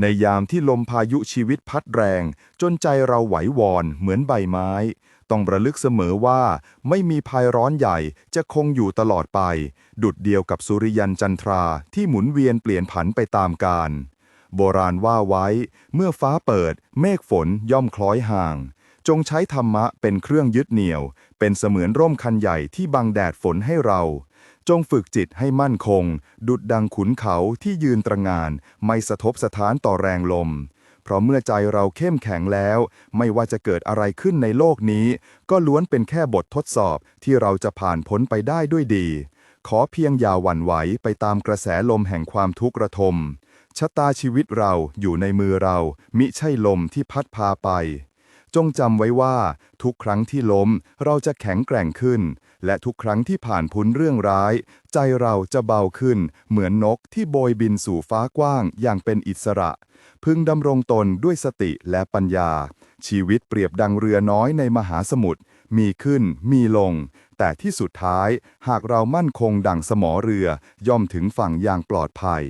ในยามที่ลมพายุชีวิตพัดแรง จนใจเราไหววอนเหมือนใบไม้ ต้องระลึกเสมอว่า ไม่มีภัยร้อนใหญ่จะคงอยู่ตลอดไป ดุดเดียวกับสุริยันจันทราที่หมุนเวียนเปลี่ยนผันไปตามกาลโบราณว่าไว้ เมื่อฟ้าเปิด เมฆฝนย่อมคล้อยห่าง จงใช้ธรรมะเป็นเครื่องยึดเหนี่ยว เป็นเสมือนร่มคันใหญ่ที่บังแดดฝนให้เรา จงฝึกจิตให้มั่นคง ดุดดังขุนเขาที่ยืนตระงาน ไม่สะทบสะท้านต่อแรงลม เพราะเมื่อใจเราเข้มแข็งแล้ว ไม่ว่าจะเกิดอะไรขึ้นในโลกนี้ ก็ล้วนเป็นแค่บททดสอบที่เราจะผ่านพ้นไปได้ด้วยดี ขอเพียงอย่าหวั่นไหวไปตามกระแสลมแห่งความทุกข์ระทมชะตาชีวิตเราอยู่ในมือเรา มิใช่ลมที่พัดพาไป จงจำไว้ว่า ทุกครั้งที่ล้มเราจะแข็งแกร่งขึ้น และทุกครั้งที่ผ่านพ้นเรื่องร้าย ใจเราจะเบาขึ้น เหมือนนกที่โบยบินสู่ฟ้ากว้างอย่างเป็นอิสระ พึงดำรงตนด้วยสติและปัญญา ชีวิตเปรียบดังเรือน้อยในมหาสมุทรมีขึ้นมีลง แต่ที่สุดท้าย หากเรามั่นคงดังสมอเรือย่อมถึงฝั่งอย่างปลอดภัย